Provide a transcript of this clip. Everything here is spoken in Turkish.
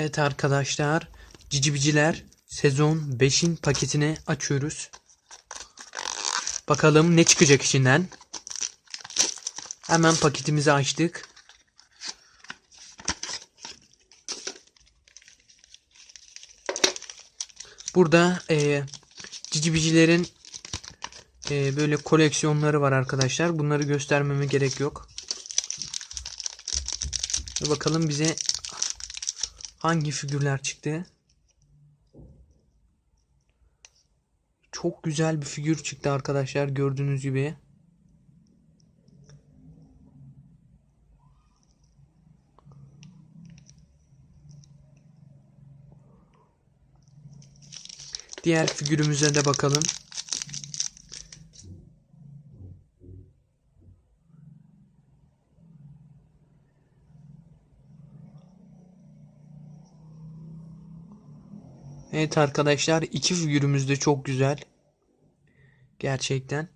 Evet arkadaşlar, Cicibiciler sezon 5'in paketini açıyoruz. Bakalım ne çıkacak içinden. Hemen paketimizi açtık. Burada eee Cicibicilerin eee, böyle koleksiyonları var arkadaşlar. Bunları göstermeme gerek yok. Bakalım bize hangi figürler çıktı. Çok güzel bir figür çıktı arkadaşlar gördüğünüz gibi. Diğer figürümüze de bakalım. Evet arkadaşlar iki figürümüz de çok güzel. Gerçekten.